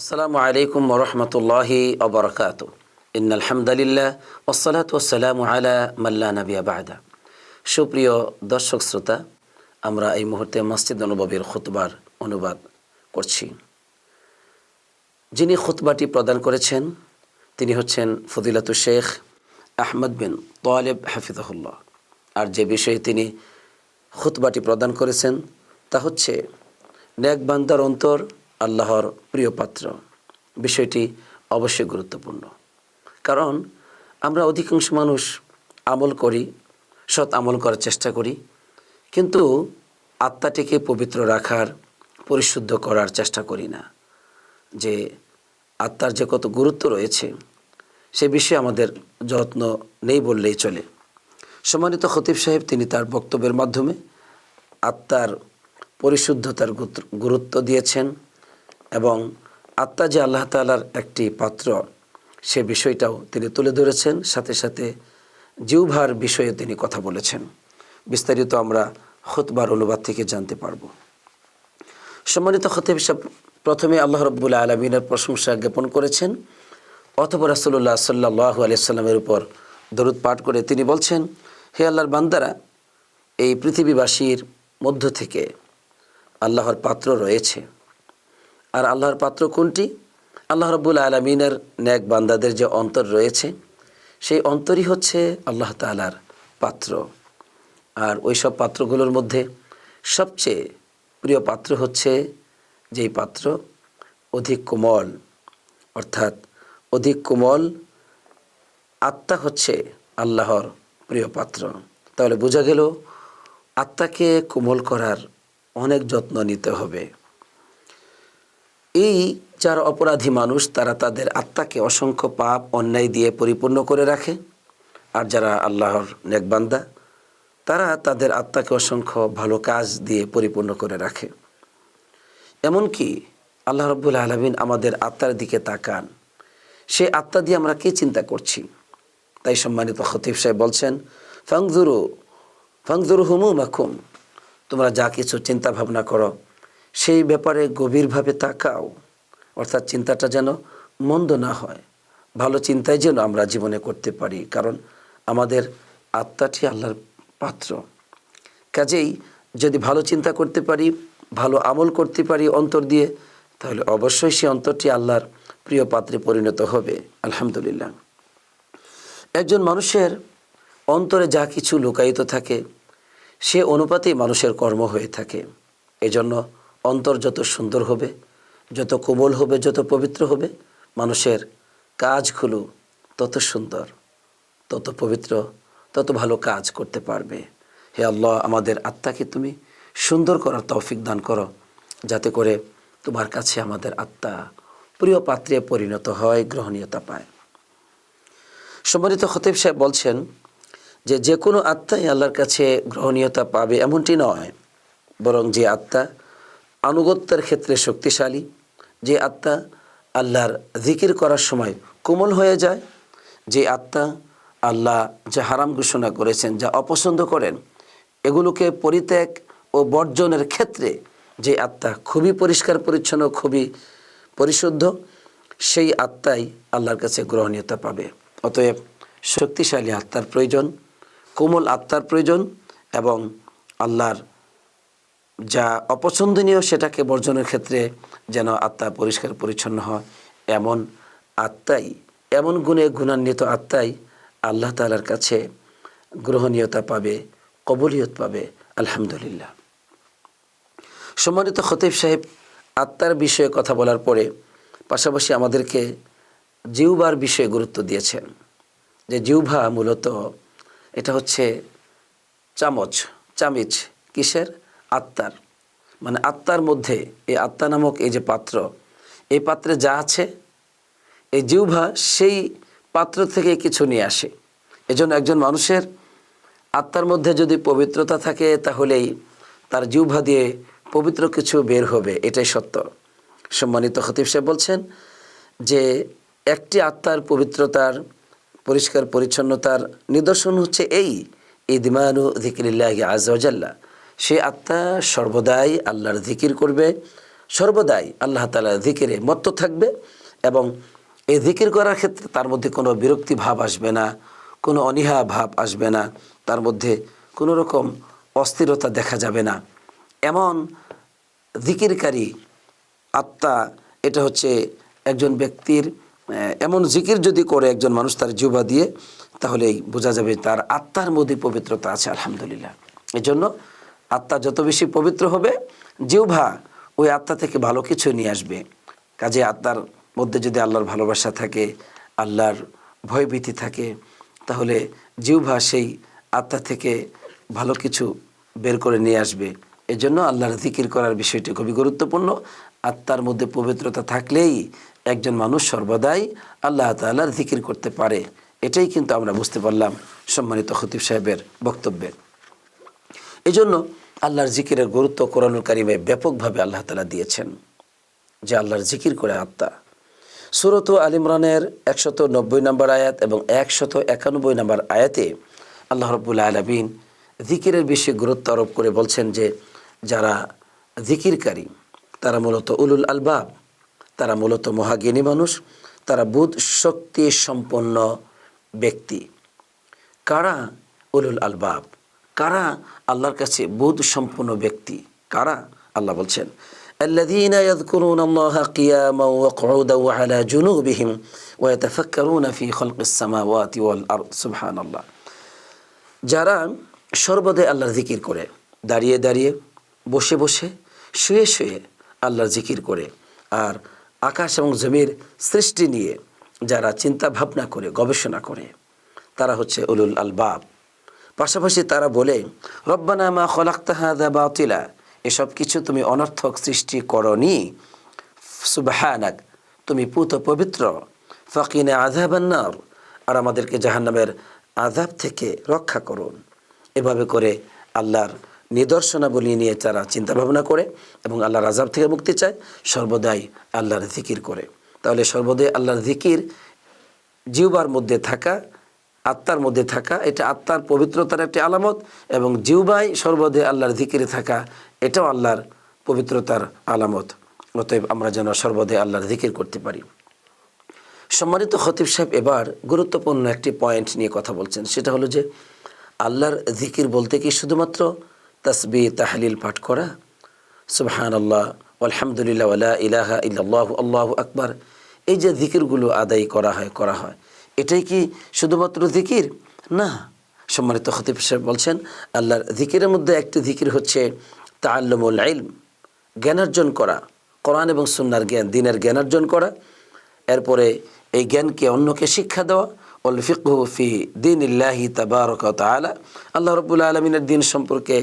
আসসালামু আলাইকুম ওরহমতুল্লাহি অবরকাত ইন আলহামদুলিল্লাহ ওসলাত ওসালাম আলা মাল্লা নবিয়া বায়দা সুপ্রিয় দর্শক শ্রোতা, আমরা এই মুহূর্তে মসজিদ অনুভবের খুতবার অনুবাদ করছি। যিনি খুতবাটি প্রদান করেছেন, তিনি হচ্ছেন ফদিলাতু শেখ আহমদ বিন তোয়ালেব হাফিজহুল্লাহ। আর যে বিষয়ে তিনি খুতবাটি প্রদান করেছেন, তা হচ্ছে নেক বান্দার অন্তর আল্লাহর প্রিয় পাত্র। বিষয়টি অবশ্যই গুরুত্বপূর্ণ। কারণ আমরা অধিকাংশ মানুষ আমল করি, সৎ আমল করার চেষ্টা করি, কিন্তু আত্মাটিকে পবিত্র রাখার, পরিশুদ্ধ করার চেষ্টা করি না। যে আত্মার যে কত গুরুত্ব রয়েছে, সে বিষয়ে আমাদের যত্ন নেই বললেই চলে। সম্মানিত খতিব সাহেব, তিনি তার বক্তব্যের মাধ্যমে আত্মার পরিশুদ্ধতার গুরুত্ব- দিয়েছেন। এবং আত্মা যে আল্লাহ তালার একটি পাত্র, সে বিষয়টাও তিনি তুলে ধরেছেন। সাথে সাথে জিউভার বিষয়ে তিনি কথা বলেছেন। বিস্তারিত আমরা খুতবার অনুবাদ থেকে জানতে পারব। সম্মানিত খতিব সাহেব, প্রথমে আল্লাহ রব্বুল আলমিনের প্রশংসা জ্ঞাপন করেছেন। অথবা রাসুল্লাহ সাল্লাহ আলিয়াল্লামের উপর দরুদ পাঠ করে তিনি বলছেন, হে আল্লাহর বান্দারা, এই পৃথিবীবাসীর মধ্য থেকে আল্লাহর পাত্র রয়েছে। আর আল্লাহর পাত্র কোনটি? আল্লাহ রব্বুল আলমিনের ন্যাক বান্দাদের যে অন্তর রয়েছে, সেই অন্তরই হচ্ছে আল্লাহ তালার পাত্র। আর ওই সব পাত্রগুলোর মধ্যে সবচেয়ে প্রিয় পাত্র হচ্ছে যেই পাত্র? অধিক কোমল। অর্থাৎ অধিক কোমল আত্মা হচ্ছে আল্লাহর প্রিয় পাত্র। তাহলে বোঝা গেল, আত্মাকে কোমল করার অনেক যত্ন নিতে হবে। এই যারা অপরাধী মানুষ তারা তাদের আত্মাকে অসংখ্য পাপ, অন্যায় দিয়ে পরিপূর্ণ করে রাখে। আর যারা আল্লাহর নেকবান্দা, তারা তাদের আত্মাকে অসংখ্য ভালো কাজ দিয়ে পরিপূর্ণ করে রাখে। এমনকি আল্লাহ রব্বুল আলমিন আমাদের আত্মার দিকে তাকান। সে আত্মা দিয়ে আমরা কি চিন্তা করছি? তাই সম্মানিত খতিব সাহেব বলছেন ফাংজুরু ফাংজুরু হুমু মাখুম তোমরা যা কিছু চিন্তা ভাবনা করো সেই ব্যাপারে গভীরভাবে তাকাও। অর্থাৎ চিন্তাটা যেন মন্দ না হয়। ভালো চিন্তাই যেন আমরা জীবনে করতে পারি, কারণ আমাদের আত্মাটি আল্লাহর পাত্র। কাজেই যদি ভালো চিন্তা করতে পারি, ভালো আমল করতে পারি অন্তর দিয়ে, তাহলে অবশ্যই সে অন্তরটি আল্লাহর প্রিয় পাত্রে পরিণত হবে। আলহামদুলিল্লাহ। একজন মানুষের অন্তরে যা কিছু লুকায়িত থাকে, সে অনুপাতেই মানুষের কর্ম হয়ে থাকে। এজন্য অন্তর যত সুন্দর হবে, যত কোমল হবে, যত পবিত্র হবে, মানুষের কাজগুলো তত সুন্দর, তত পবিত্র, তত ভালো কাজ করতে পারবে। হে আল্লাহ, আমাদের আত্মাকে তুমি সুন্দর করার তৌফিক দান করো, যাতে করে তোমার কাছে আমাদের আত্মা প্রিয় পাত্রে পরিণত হয়, গ্রহণীয়তা পায়। সম্মানিত খতিব সাহেব বলছেন যে যে কোনো আত্মাই আল্লাহর কাছে গ্রহণীয়তা পাবে এমনটি নয়, বরং যে আত্মা আনুগত্যের ক্ষেত্রে শক্তিশালী, যে আত্মা আল্লাহর জিকির করার সময় কোমল হয়ে যায়, যে আত্মা আল্লাহ যা হারাম ঘোষণা করেছেন, যা অপছন্দ করেন, এগুলোকে পরিত্যাগ ও বর্জনের ক্ষেত্রে যে আত্মা খুবই পরিষ্কার, পরিচ্ছন্ন, খুবই পরিশুদ্ধ, সেই আত্মাই আল্লাহর কাছে গ্রহণীয়তা পাবে। অতএব শক্তিশালী আত্মার প্রয়োজন, কোমল আত্মার প্রয়োজন এবং আল্লাহর যা অপছন্দনীয় সেটাকে বর্জনের ক্ষেত্রে যেন আত্মা পরিষ্কার পরিচ্ছন্ন হয়। এমন আত্মাই, এমন গুণে গুণান্বিত আত্মাই আল্লাহ তালার কাছে গ্রহণীয়তা পাবে, কবুলিয়ত পাবে, আলহামদুলিল্লাহ। সম্মানিত খতিব সাহেব, আত্মার বিষয়ে কথা বলার পরে পাশাপাশি আমাদেরকে জিউবার বিষয়ে গুরুত্ব দিয়েছেন। যে জিউভা মূলত এটা হচ্ছে চামচ, চামিচ কিসের? আত্মার। মানে আত্মার মধ্যে এই আত্মা নামক এই যে পাত্র, এই পাত্রে যা আছে, এই জিউভা সেই পাত্র থেকে কিছু নিয়ে আসে। এজন্য একজন মানুষের আত্মার মধ্যে যদি পবিত্রতা থাকে, তাহলেই তার জিউভা দিয়ে পবিত্র কিছু বের হবে, এটাই সত্য। সম্মানিত খতিব সাহেব বলছেন যে, একটি আত্মার পবিত্রতার, পরিষ্কার পরিচ্ছন্নতার নিদর্শন হচ্ছে এই, ইদমানু জিকিরিল্লাহ আজাল্লাহ সে আত্মা সর্বদাই আল্লাহর জিকির করবে, সর্বদাই আল্লাহ তালা জিকিরে মত্ত থাকবে এবং এই জিকির করার ক্ষেত্রে তার মধ্যে কোনো বিরক্তি ভাব আসবে না, কোনো অনীহা ভাব আসবে না, তার মধ্যে কোনো রকম অস্থিরতা দেখা যাবে না। এমন জিকিরকারী আত্মা, এটা হচ্ছে একজন ব্যক্তির এমন জিকির যদি করে একজন মানুষ তার জিহ্বা দিয়ে, তাহলেই বোঝা যাবে তার আত্মার মধ্যে পবিত্রতা আছে, আলহামদুলিল্লাহ। এজন্য আত্মা যত বেশি পবিত্র হবে, জিহ্বা ওই আত্মা থেকে ভালো কিছু নিয়ে আসবে। কাজে আত্মার মধ্যে যদি আল্লাহর ভালোবাসা থাকে, আল্লাহর ভয়ভীতি থাকে, তাহলে জিহ্বা সেই আত্মা থেকে ভালো কিছু বের করে নিয়ে আসবে। এজন্য আল্লাহর জিকির করার বিষয়টি খুবই গুরুত্বপূর্ণ। আত্মার মধ্যে পবিত্রতা থাকলেই একজন মানুষ সর্বদাই আল্লাহ তাল্লাহর জিকির করতে পারে। এটাই কিন্তু আমরা বুঝতে পারলাম সম্মানিত খতিব সাহেবের বক্তব্যে। এই জন্য আল্লাহর জিকিরের গুরুত্ব কোরআনুল কারিমে ব্যাপকভাবে আল্লাহ তালা দিয়েছেন যে আল্লাহর জিকির করে আত্মা। সুরত আল ইমরানের একশত নব্বই নম্বর আয়াত এবং একশত একানব্বই নম্বর আয়াতে আল্লাহ রব্বুল আলমিন জিকিরের বিষয়ে গুরুত্ব আরোপ করে বলছেন যে, যারা জিকিরকারী, তারা মূলত উলুল আলবাব, তারা মূলত মহাজ্ঞানী মানুষ, তারা বুধ শক্তি সম্পন্ন ব্যক্তি। কারা উলুল আলবাব? কারা আল্লাহর কাছে বোধ সম্পন্ন ব্যক্তি কারা আল্লাহ বলছেন الذين يذكرون الله قياما وقعودا وعلى جنوبهم ويتفكرون في خلق السماوات والأرض سبحان الله যারা সর্বদাই আল্লাহর জিকির করে দাঁড়িয়ে দাঁড়িয়ে বসে বসে শুয়ে শুয়ে আল্লাহর জিকির করে আর আকাশ এবং জমির সৃষ্টি নিয়ে যারা চিন্তা ভাবনা করে গবেষণা করে তারা হচ্ছে উলুল আলবাব পাশাপাশি তারা বলে, রব্বানা মা খলাক্তাহাদা বাতিলা, এসব কিছু তুমি অনর্থক সৃষ্টি করনি। সুবাহানাক, তুমি পুত পবিত্র। ফকিনে আজাবান্নার আর আমাদেরকে জাহান্নামের আজাব থেকে রক্ষা করুন। এভাবে করে আল্লাহর নিদর্শনাবলী নিয়ে তারা চিন্তা ভাবনা করে এবং আল্লাহর আজাব থেকে মুক্তি চায়, সর্বদাই আল্লাহর জিকির করে। তাহলে সর্বদাই আল্লাহর জিকির জিউবার মধ্যে থাকা আত্মার মধ্যে থাকা, এটা আত্মার পবিত্রতার একটি আলামত এবং জিউবাই সর্বদে আল্লাহর জিকিরে থাকা, এটাও আল্লাহর পবিত্রতার আলামত। অতএব আমরা যেন সর্বদে আল্লাহর জিকির করতে পারি। সম্মানিত খতিব সাহেব, এবার গুরুত্বপূর্ণ একটি পয়েন্ট নিয়ে কথা বলছেন। সেটা হলো যে, আল্লাহর জিকির বলতে কি শুধুমাত্র তসবি, তাহলিল পাঠ করা? সুবহান আল্লাহ আলহামদুলিল্লাহ আলা ইলাহা ইল্লাল্লাহু, আল্লাহু আকবার। এই যে জিকিরগুলো আদায় করা হয় করা হয়। এটাই কি শুধুমাত্র জিকির? না। সম্মানিত খতিব সাহেব বলছেন, আল্লাহর জিকিরের মধ্যে একটি জিকির হচ্ছে তাল্লমুল ইলম জ্ঞানার্জন করা। কোরআন এবং সুন্নার জ্ঞান, দিনের জ্ঞানার্জন করা। এরপরে এই জ্ঞানকে অন্যকে শিক্ষা দেওয়া। ওল ফিকহু ফি দিন ইল্লাহি তাবারক তালা আল্লাহ রবুল আলমিনের দিন সম্পর্কে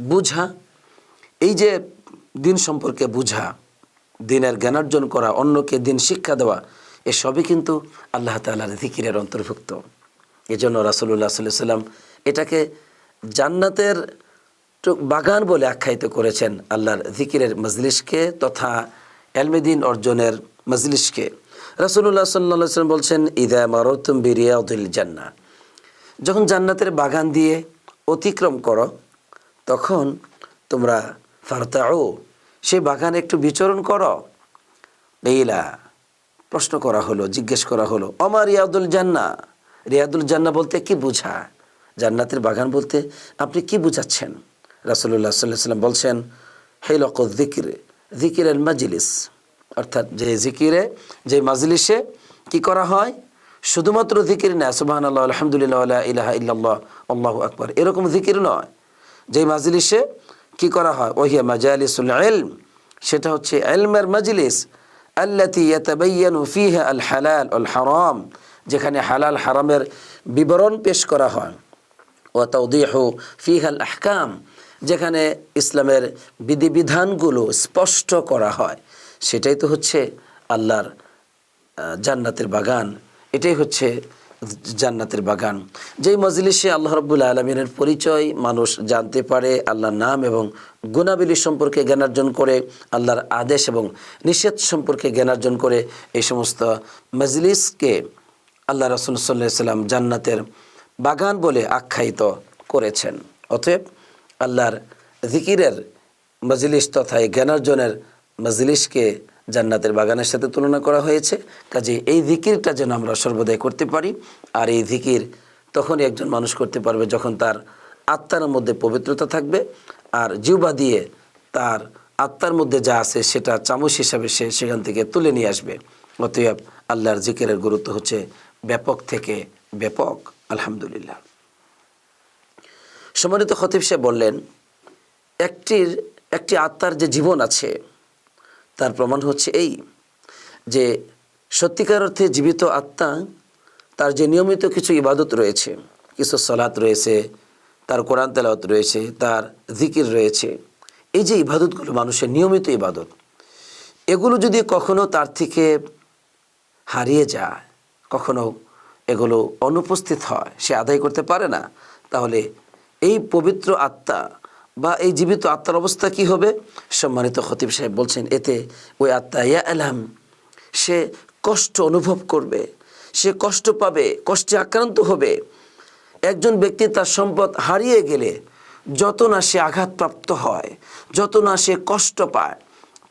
বুঝা। এই যে দিন সম্পর্কে বুঝা, দিনের জ্ঞানার্জন করা, অন্যকে দিন শিক্ষা দেওয়া এসবই কিন্তু আল্লাহ তালার জিকিরের অন্তর্ভুক্ত। এজন্য রাসুল্লাহ সাল্লাহ সাল্লাম এটাকে জান্নাতের বাগান বলে আখ্যায়িত করেছেন আল্লাহর জিকিরের মজলিসকে তথা এলমেদিন অর্জনের মজলিসকে। রাসুল্লাহ সাল্লাহ সাল্লাম বলছেন, ইদা মারতুম বিরিয়াউদ্দিল জান্না যখন জান্নাতের বাগান দিয়ে অতিক্রম করো, তখন তোমরা ফারতাও সেই বাগানে একটু বিচরণ করো। এইলা প্রশ্ন করা হলো, জিজ্ঞেস করা হলো, অমা রিয়াদুল জান্না? রিয়াদুল জান্না বলতে, কি বুঝা? জান্নাতের বাগান বলতে, আপনি কি বুঝাচ্ছেন? রাসুল্লাহ সাল্লাহ সাল্লাম বলছেন, হে লক জিকিরে জিকিরের মাজলিস। অর্থাৎ যে জিকিরে যে মাজলিসে কি করা হয়? শুধুমাত্র জিকির না সুবাহ আল্লাহ আলহামদুলিল্লাহ ইলাহা ইল্লাল্লাহ, আল্লাহ আকবর, এরকম জিকির নয়। যেই মাজলিসে কি করা হয়? ওহিয়া মাজালিসুল ইলম, সেটা হচ্ছে এলমের মজলিস আল্লাতি ইয়াতাবায়ানু ফিহা আল হালাল আল হারাম, যেখানে হালাল হারামের বিবরণ পেশ করা হয়। ও তৌদিহ ফিহাল আহকাম, যেখানে ইসলামের বিধিবিধানগুলো স্পষ্ট করা হয়। সেটাই তো হচ্ছে আল্লাহর জান্নাতের বাগান। এটাই হচ্ছে জান্নাতের বাগান। যেই মজলিসে আল্লাহ রব্বুল আলমিনের পরিচয় মানুষ জানতে পারে, আল্লাহর নাম এবং গুণাবলী সম্পর্কে জ্ঞানার্জন করে, আল্লাহর আদেশ এবং নিষেধ সম্পর্কে জ্ঞানার্জন করে, এই সমস্ত মজলিসকে আল্লাহ রসুল সাল্লাহ সাল্লাম জান্নাতের বাগান বলে আখ্যায়িত করেছেন। অতএব আল্লাহর জিকিরের মজলিস তথা জ্ঞানার্জনের মজলিসকে জান্নাতের বাগানের সাথে তুলনা করা হয়েছে। কাজে এই জিকিরটা যেন আমরা সর্বদাই করতে পারি। আর এই জিকির তখনই একজন মানুষ করতে পারবে যখন তার আত্মার মধ্যে পবিত্রতা থাকবে। আর জিউবা দিয়ে তার আত্মার মধ্যে যা আছে সেটা চামচ হিসাবে সে সেখান থেকে তুলে নিয়ে আসবে। অতএব আল্লাহর জিকিরের গুরুত্ব হচ্ছে ব্যাপক থেকে ব্যাপক। আলহামদুলিল্লাহ। সম্মানিত খতিব সে বললেন, একটির একটি আত্মার যে জীবন আছে তার প্রমাণ হচ্ছে এই, যে সত্যিকার অর্থে জীবিত আত্মা, তার যে নিয়মিত কিছু ইবাদত রয়েছে, কিছু সলাৎ রয়েছে, তার কোরআন তেলাওয়াত রয়েছে, তার জিকির রয়েছে, এই যে ইবাদতগুলো মানুষের নিয়মিত ইবাদত, এগুলো যদি কখনো তার থেকে হারিয়ে যায়, কখনো এগুলো অনুপস্থিত হয়, সে আদায় করতে পারে না, তাহলে এই পবিত্র আত্মা বা এই জীবিত আত্মার অবস্থা কি হবে? সম্মানিত খতিব সাহেব বলছেন, এতে ওই আত্মা ইয়া আলহাম, সে কষ্ট অনুভব করবে, সে কষ্ট পাবে, কষ্টে আক্রান্ত হবে। একজন ব্যক্তি তার সম্পদ হারিয়ে গেলে যত না সে আঘাতপ্রাপ্ত হয়, যত না সে কষ্ট পায়,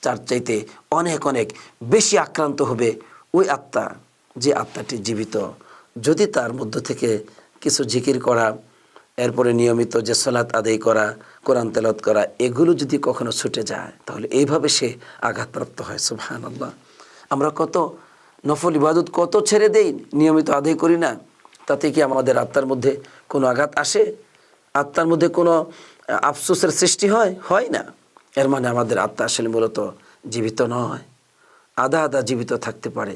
তার চাইতে অনেক অনেক বেশি আক্রান্ত হবে ওই আত্মা, যে আত্মাটি জীবিত। যদি তার মধ্য থেকে কিছু জিকির করা এরপরে নিয়মিত যে সলাৎ আদায় করা, কোরআন তেলত করা, এগুলো যদি কখনো ছুটে যায়, তাহলে এইভাবে সে আঘাতপ্রাপ্ত হয় সুবহান আল্লাহ আমরা কত নফল ইবাদত কত ছেড়ে দেই, নিয়মিত আদায় করি না, তাতে কি আমাদের আত্মার মধ্যে কোনো আঘাত আসে? আত্মার মধ্যে কোনো আফসোসের সৃষ্টি হয়? হয় না। এর মানে আমাদের আত্মা আসলে মূলত জীবিত নয়। আধা আধা জীবিত থাকতে পারে,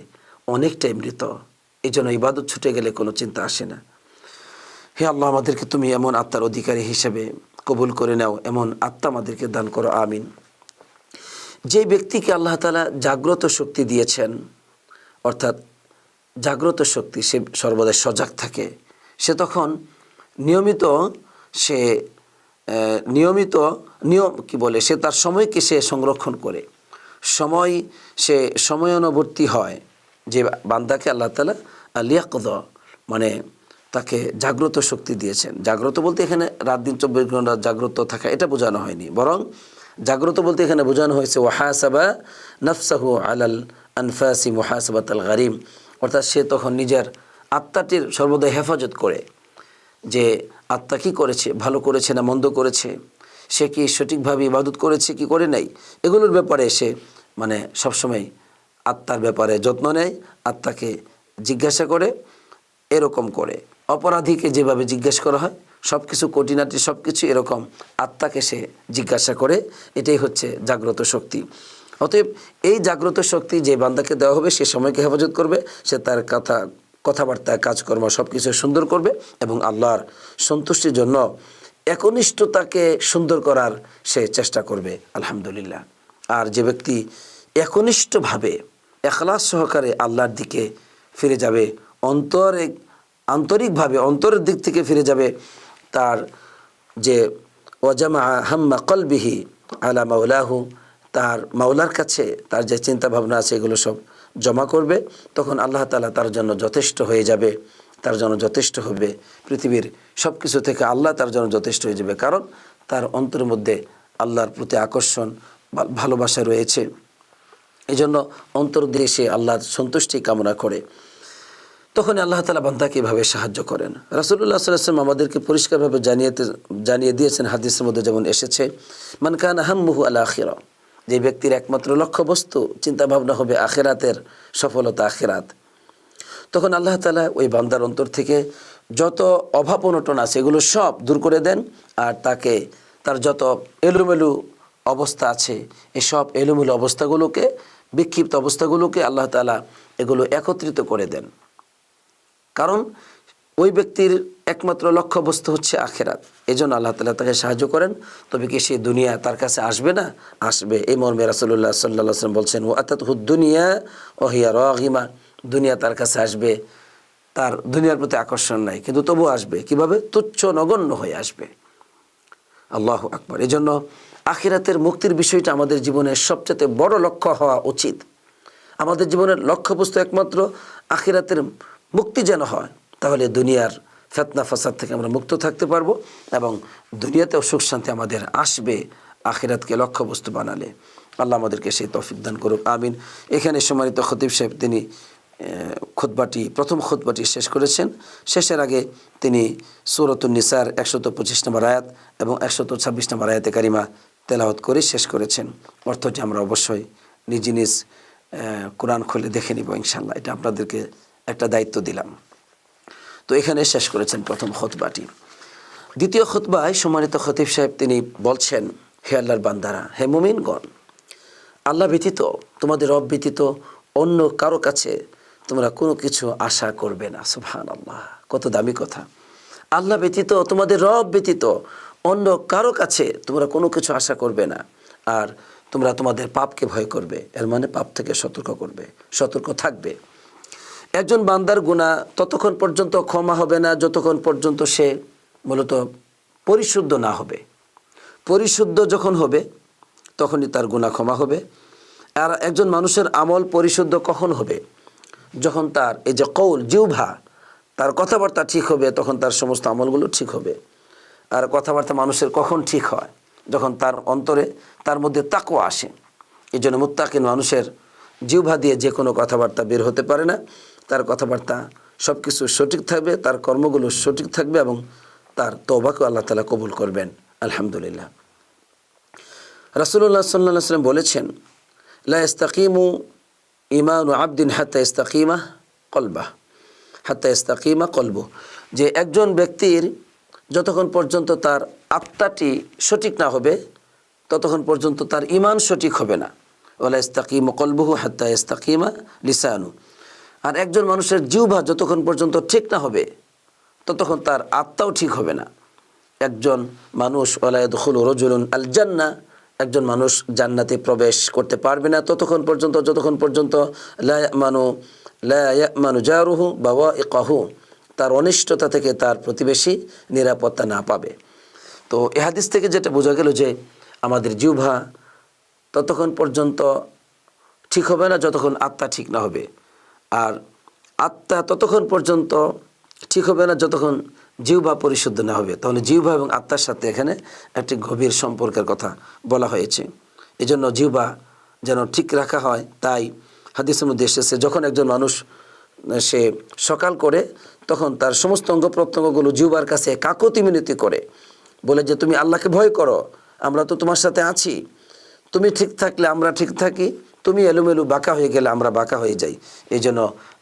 অনেকটাই মৃত। এই জন্য ইবাদত ছুটে গেলে কোনো চিন্তা আসে না। হে আল্লাহ, আমাদেরকে তুমি এমন আত্মার অধিকারী হিসেবে কবুল করে নাও, এমন আত্মা আমাদেরকে দান করো, আমিন। যে ব্যক্তিকে আল্লাহ তালা জাগ্রত শক্তি দিয়েছেন, অর্থাৎ জাগ্রত শক্তি, সে সর্বদা সজাগ থাকে, সে তখন নিয়মিত সে নিয়মিত নিয়ম কি বলে, সে তার সময়কে সে সংরক্ষণ করে। সময় সে সময়ানুবর্তী হয়, যে বান্দাকে আল্লাহ তালা লিয়াকদ মানে তাকে জাগ্রত শক্তি দিয়েছেন। জাগ্রত বলতে এখানে রাত দিন চব্বিশ ঘণ্টা জাগ্রত থাকা, এটা বোঝানো হয়নি। বরং জাগ্রত বলতে এখানে বোঝানো হয়েছে, ওয়াহাসাবা নফসাহু আলাল আনফাসি মুহাসাবাত আল গারিম। অর্থাৎ সে তখন নিজের আত্মাটির সর্বদাই হেফাজত করে যে আত্মা কী করেছে, ভালো করেছে না মন্দ করেছে, সে কি সঠিকভাবে ইবাদত করেছে, কি করে নাই? এগুলোর ব্যাপারে সে মানে সবসময় আত্মার ব্যাপারে যত্ন নেয়, আত্মাকে জিজ্ঞাসা করে, এরকম করে। অপরাধীকে যেভাবে জিজ্ঞেস করা হয় সব কিছু কঠিনাটি সব কিছু এরকম আত্মাকে সে জিজ্ঞাসা করে, এটাই হচ্ছে জাগ্রত শক্তি। অতএব এই জাগ্রত শক্তি যে বান্দাকে দেওয়া হবে, সে সময়কে হেফাজত করবে, সে তার কথা, কথাবার্তা, কাজকর্ম সব কিছু সুন্দর করবে এবং আল্লাহর সন্তুষ্টির জন্য একনিষ্ঠতাকে সুন্দর করার সে চেষ্টা করবে, আলহামদুলিল্লাহ। আর যে ব্যক্তি একনিষ্ঠভাবে, এখলাস সহকারে আল্লাহর দিকে ফিরে যাবে, অন্তরে আন্তরিকভাবে, অন্তরের দিক থেকে ফিরে যাবে তার যে ওজামা হাম্মা কলবিহি আলা মাউলাহু তার মাওলার কাছে তার যে চিন্তা ভাবনা আছে, এগুলো সব জমা করবে। তখন আল্লাহ তালা তার জন্য যথেষ্ট হয়ে যাবে, তার জন্য যথেষ্ট হবে। পৃথিবীর সব কিছু থেকে আল্লাহ তার জন্য যথেষ্ট হয়ে যাবে। কারণ তার অন্তরের মধ্যে আল্লাহর প্রতি আকর্ষণ ভালোবাসা রয়েছে। এই জন্য অন্তর দিয়ে সে আল্লাহর সন্তুষ্টি কামনা করে। তখন আল্লাহ তালা বান্দাকে এভাবে সাহায্য করেন। রাসুল্লাহ সাল্লাম আমাদেরকে পরিষ্কারভাবে জানিয়েতে জানিয়ে দিয়েছেন, হাদিসের মধ্যে যেমন এসেছে মানকান আহাম্মুহু আল্লাহ আখিরা যে ব্যক্তির একমাত্র লক্ষ্যবস্তু চিন্তাভাবনা হবে আখেরাতের সফলতা আখেরাত। তখন আল্লাহ তালা ওই বান্দার অন্তর থেকে যত অভাব অনটন আছে, এগুলো সব দূর করে দেন আর তাকে তার যত এলোমেলু অবস্থা আছে এসব এলোমেলু অবস্থাগুলোকে, বিক্ষিপ্ত অবস্থাগুলোকে আল্লাহ তালা এগুলো একত্রিত করে দেন। কারণ ওই ব্যক্তির একমাত্র লক্ষ্যবস্তু হচ্ছে আখেরাত। এই জন্য আল্লাহ তালা তাকে সাহায্য করেন, তবে কি সেই দুনিয়া তার কাছে আসবে না? আসবে। এই মর্মে রাসুল্লাহ সাল্লাহ বলছেন ও আতাত দুনিয়া ও হিয়া রহিমা দুনিয়া তার কাছে আসবে, তার দুনিয়ার প্রতি আকর্ষণ নাই, কিন্তু তবু আসবে। কীভাবে? তুচ্ছ নগণ্য হয়ে আসবে। আল্লাহ আকবর। এই জন্য আখিরাতের মুক্তির বিষয়টা আমাদের জীবনের সবচেয়ে বড় লক্ষ্য হওয়া উচিত। আমাদের জীবনের লক্ষ্যবস্তু একমাত্র আখিরাতের মুক্তি যেন হয়, তাহলে দুনিয়ার ফেতনা ফাসাদ থেকে আমরা মুক্ত থাকতে পারব এবং দুনিয়াতেও সুখ শান্তি আমাদের আসবে, আখিরাতকে লক্ষ্যবস্তু বানালে। আল্লাহ আমাদেরকে সেই তৌফিক দান করুক, আমিন। এখানে সম্মানিত খতিব সাহেব, তিনি খুতবাটি, প্রথম খুতবাটি শেষ করেছেন। শেষের আগে তিনি নিসার একশত পঁচিশ নম্বর আয়াত এবং একশত ছাব্বিশ নম্বর আয়াতে কারিমা তেলাওয়াত করে শেষ করেছেন। অর্থটি আমরা অবশ্যই নিজ নিজ কোরআন খুলে দেখে নিব ইনশাল্লাহ এটা আপনাদেরকে একটা দায়িত্ব দিলাম। তো এখানে শেষ করেছেন প্রথম খতবাটি। দ্বিতীয় খতবায় সম্মানিত খতিব সাহেব তিনি বলছেন, হে আল্লাহর বান্দারা, হে মুমিনগণ, আল্লাহ ব্যতীত তোমাদের রব ব্যতীত অন্য কারও কাছে তোমরা কোনো কিছু আশা করবে না। সুবহান আল্লাহ কত দামি কথা। আল্লাহ ব্যতীত তোমাদের রব ব্যতীত অন্য কারও কাছে তোমরা কোনো কিছু আশা করবে না, আর তোমরা তোমাদের পাপকে ভয় করবে। এর মানে পাপ থেকে সতর্ক করবে, সতর্ক থাকবে। একজন বান্দার গুণা ততক্ষণ পর্যন্ত ক্ষমা হবে না, যতক্ষণ পর্যন্ত সে মূলত পরিশুদ্ধ না হবে। পরিশুদ্ধ যখন হবে, তখনই তার গুণা ক্ষমা হবে। আর একজন মানুষের আমল পরিশুদ্ধ কখন হবে? যখন তার এই যে কৌল জিউভা তার কথাবার্তা ঠিক হবে, তখন তার সমস্ত আমলগুলো ঠিক হবে। আর কথাবার্তা মানুষের কখন ঠিক হয়? যখন তার অন্তরে তার মধ্যে তাকওয়া আসে। এই জন্য মুত্তাকিন মানুষের জিহ্বা দিয়ে যে কোনো কথাবার্তা বের হতে পারে না। তার কথাবার্তা সব কিছু সঠিক থাকবে, তার কর্মগুলো সঠিক থাকবে এবং তার তৌবাকেও আল্লাহ তালা কবুল করবেন। আলহামদুলিল্লাহ। রাসুল্লাহ সাল্লাহ সাল্লাম বলেছেন, লা ইস্তাকিমু ইমানু আবদিন হাত্তা ইস্তাকিমা কলবাহ। হাত্তা ইস্তাকিমা কলব যে একজন ব্যক্তির যতক্ষণ পর্যন্ত তার আত্মাটি সঠিক না হবে, ততক্ষণ পর্যন্ত তার ইমান সঠিক হবে না। ওলা ইস্তাকিম কলবহু হাত্তা ইস্তাকিমা লিসানু। আর একজন মানুষের জিহ্বা যতক্ষণ পর্যন্ত ঠিক না হবে, ততক্ষণ তার আত্মাও ঠিক হবে না। একজন মানুষ ওলায়দুল রজুলুন আল জান্না একজন মানুষ জান্নাতে প্রবেশ করতে পারবে না ততক্ষণ পর্যন্ত, যতক্ষণ পর্যন্ত লায়ামানু লায়ামানু জারুহু বাবা ইকাহু তার অনিষ্টতা থেকে তার প্রতিবেশী নিরাপত্তা না পাবে। তো এ হাদিস থেকে যেটা বোঝা গেল যে আমাদের জিহ্বা ততক্ষণ পর্যন্ত ঠিক হবে না, যতক্ষণ আত্মা ঠিক না হবে। আর আত্মা ততক্ষণ পর্যন্ত ঠিক হবে না, যতক্ষণ জিহ্বা পরিশুদ্ধ না হবে। তাহলে জিহ্বা এবং আত্মার সাথে এখানে একটি গভীর সম্পর্কের কথা বলা হয়েছে। এই জন্য জিহ্বা যেন ঠিক রাখা হয়, তাই হাদিসের মধ্যে এসেছে, যখন একজন মানুষ সে সকাল করে, তখন তার সমস্ত অঙ্গ প্রত্যঙ্গগুলো জিহ্বার কাছে কাকতি মিনতি করে। বলে যে, তুমি আল্লাহকে ভয় করো, আমরা তো তোমার সাথে আছি। তুমি ঠিক থাকলে আমরা ঠিক থাকি, তুমি এলোমেলু বাঁকা হয়ে গেলে আমরা বাঁকা হয়ে যাই। এই জন্য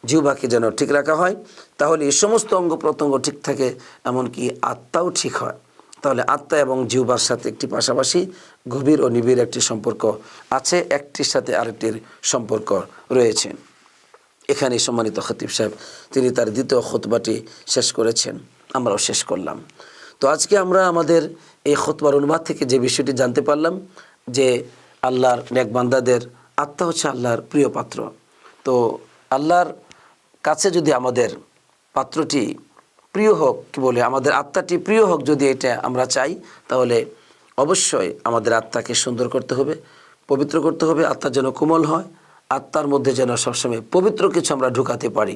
জিহ্বাকে যেন ঠিক রাখা হয়, তাহলে এই সমস্ত অঙ্গ প্রত্যঙ্গ ঠিক থাকে, এমনকি আত্মাও ঠিক হয়। তাহলে আত্মা এবং জিহ্বার সাথে একটি পাশাপাশি গভীর ও নিবিড় একটি সম্পর্ক আছে, একটির সাথে আরেকটির সম্পর্ক রয়েছে। এখানে সম্মানিত খতিব সাহেব, তিনি তার দ্বিতীয় খতবাটি শেষ করেছেন, আমরাও শেষ করলাম। তো আজকে আমরা আমাদের এই খতবার অনুবাদ থেকে যে বিষয়টি জানতে পারলাম যে আল্লাহর নেকবান্দাদের আত্মা হচ্ছে আল্লাহর প্রিয় পাত্র। তো আল্লাহর কাছে যদি আমাদের পাত্রটি প্রিয় হোক কি বলে, আমাদের আত্মাটি প্রিয় হোক যদি এটা আমরা চাই, তাহলে অবশ্যই আমাদের আত্মাকে সুন্দর করতে হবে, পবিত্র করতে হবে, আত্মা যেন কোমল হয়, আত্মার মধ্যে যেন সবসময় পবিত্র কিছু আমরা ঢুকাতে পারি।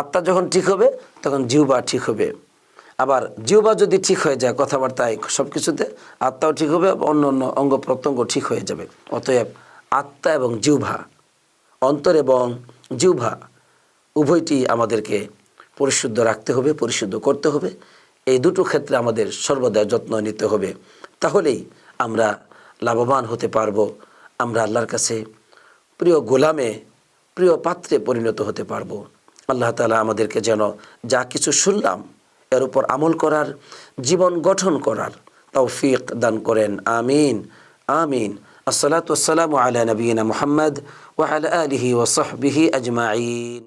আত্মা যখন ঠিক হবে, তখন জিহ্বা ঠিক হবে। আবার জিহ্বা যদি ঠিক হয়ে যায় কথাবার্তায় সব কিছুতে আত্মাও ঠিক হবে অন্য অন্য অঙ্গ প্রত্যঙ্গ ঠিক হয়ে যাবে। অতএব আত্মা এবং জিহ্বা, অন্তর এবং জিহ্বা উভয়টি আমাদেরকে পরিশুদ্ধ রাখতে হবে, পরিশুদ্ধ করতে হবে। এই দুটো ক্ষেত্রে আমাদের সর্বদা যত্ন নিতে হবে। তাহলেই আমরা লাভবান হতে পারব, আমরা আল্লাহর কাছে প্রিয় গোলামে, প্রিয় পাত্রে পরিণত হতে পারব। আল্লাহ তালা আমাদেরকে যেন যা কিছু শুনলাম এর উপর আমল করার, জীবন গঠন করার তৌফিক দান করেন। আমিন আমিন। আসসালাতু আসসালামু আলা নবীনা মুহাম্মদ ওয়া আলা আলিহি ওয়া সাহবিহি আজমাইন।